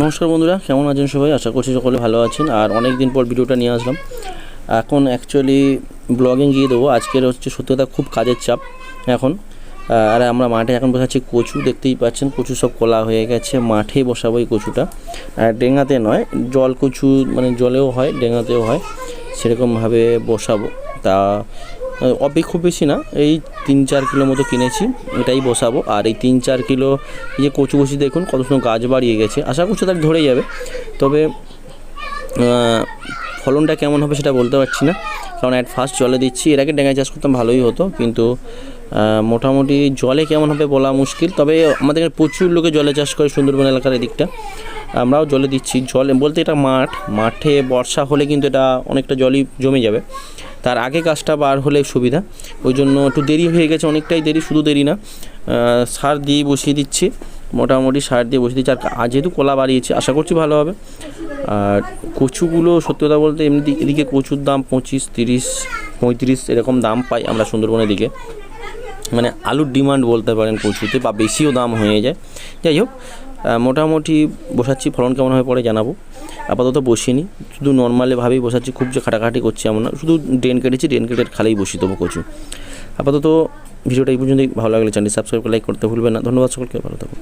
নমস্কার বন্ধুরা, কেমন আছেন সবাই? আশা করছি সকলে ভালো আছেন। আর অনেক দিন পর ভিডিওটা নিয়ে আসলাম। এখন অ্যাকচুয়ালি ব্লগিং গিয়ে দেবো। আজকের হচ্ছে সত্যি কথা খুব কাজের চাপ এখন। আর আমরা মাঠে এখন বসাচ্ছি কচু, দেখতেই পাচ্ছেন, কচু সব কলা হয়ে গেছে। মাঠে বসাবো এই কচুটা। আর ডেঙাতে নয়, জল কচু মানে জলেও হয়, ডেঙাতেও হয়। সেরকমভাবে বসাবো। তা খুব বেশি না, এই তিন চার কিলো মতো কিনেছি, এটাই বসাবো। আর এই তিন চার কিলো, এই যে কচু কচি দেখুন, কত সুন্দর গাছ বাড়িয়ে গেছে। আশা করছি তার ধরে যাবে। তবে ফলনটা কেমন হবে সেটা বলতে পারছি না। কারণ অ্যাট ফার্স্ট জলে দিচ্ছি, এর আগে ডেঙ্গাই চাষ করতাম ভালোই হতো, কিন্তু মোটামুটি জলে কেমন হবে বলা মুশকিল। তবে আমাদের এখানে প্রচুর লোকে জলে চাষ করে সুন্দরবন এলাকার এদিকটা। আমরাও জলে দিচ্ছি। জলে, বলতে এটা মাঠ, মাঠে বর্ষা হলে কিন্তু এটা অনেকটা জলই জমে যাবে। তার আগে গাছটা বার হলে সুবিধা। ওই জন্য একটু দেরি হয়ে গেছে, অনেকটাই দেরি, শুধু দেরি না। সার দিয়ে বসিয়ে দিচ্ছি, মোটামুটি সার দিয়ে বসিয়ে দিচ্ছি। আর যেহেতু কলা বাড়িয়েছে, আশা করছি ভালো হবে। আর কচুগুলো সত্যি কথা বলতে এমনি এদিকে কচুর দাম পঁচিশ, তিরিশ, পঁয়ত্রিশ এরকম দাম পাই আমরা সুন্দরবনের দিকে। মানে আলুর ডিমান্ড বলতে পারেন কচুতে, বা বেশিও দাম হয়ে যায়। যাই হোক মোটামুটি বসাচ্ছি, ফলন কেমন হয় পরে জানাব। আপাতত বসিনি, শুধু নর্মালিভাবেই বসাচ্ছি, খুব যে খাটাখাটি করছি আমরা শুধু ড্রেন কেটেছি ড্রেন কেটে খালেই বসিয়ে দেবো কচু। আপাতত ভিডিওটা এই পর্যন্তই, ভালো লাগলে চ্যানেল সাবস্ক্রাইব লাইক করতে ভুলবেন না। ধন্যবাদ সকলকে, ভালো থাকুন।